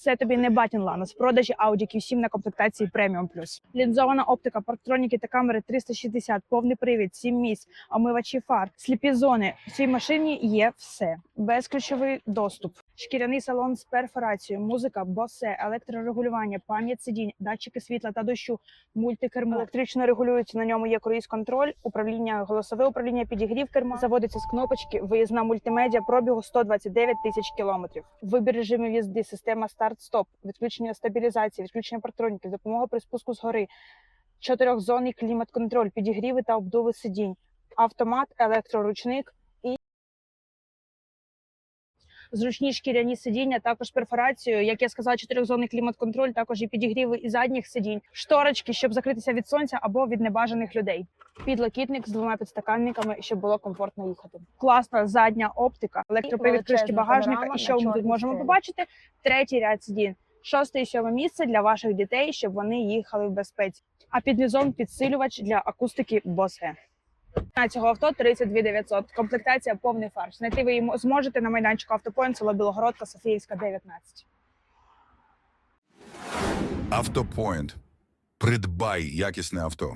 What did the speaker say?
Це тобі не батін ланос. Продажі Audi Q7 на комплектації Premium Plus. Лінзована оптика, парктроніки та камери 360, повний привід, 7 місць, омивачі фар, сліпі зони. В цій машині є все. Безключовий доступ, шкіряний салон з перфорацією, музика, босе, електрорегулювання, пам'ять сидінь, датчики світла та дощу, мультикермо. Електрично регулюється на ньому є круїз-контроль, управління, голосове управління, підігрів керма. Заводиться з кнопочки, виїзна мультимедіа, пробігу 129 тисяч кілометрів. Вибір режимів їзди, система старт-стоп, відключення стабілізації, відключення партроніків, допомога при спуску з гори, чотирьохзонний клімат-контроль, підігріви та обдуви сидінь, автомат, електроручник. Зручні шкіряні сидіння, також перфорацією, як я сказала, чотирьохзонний клімат-контроль, також і підігріви і задніх сидінь, шторочки, щоб закритися від сонця або від небажаних людей. Підлокітник з двома підстаканниками, щоб було комфортно їхати. Класна задня оптика, електропривід кришки багажника. І що ми тут можемо побачити? Третій ряд сидінь. Шосте і сьоме місце для ваших дітей, щоб вони їхали в безпеці. А під низом підсилювач для акустики Bose. На цього авто 32 900. Комплектація повний фарш. Знайти ви її зможете на майданчику Автопоінт, село Білогородка, Софіївська, 19. Автопоінт. Придбай якісне авто.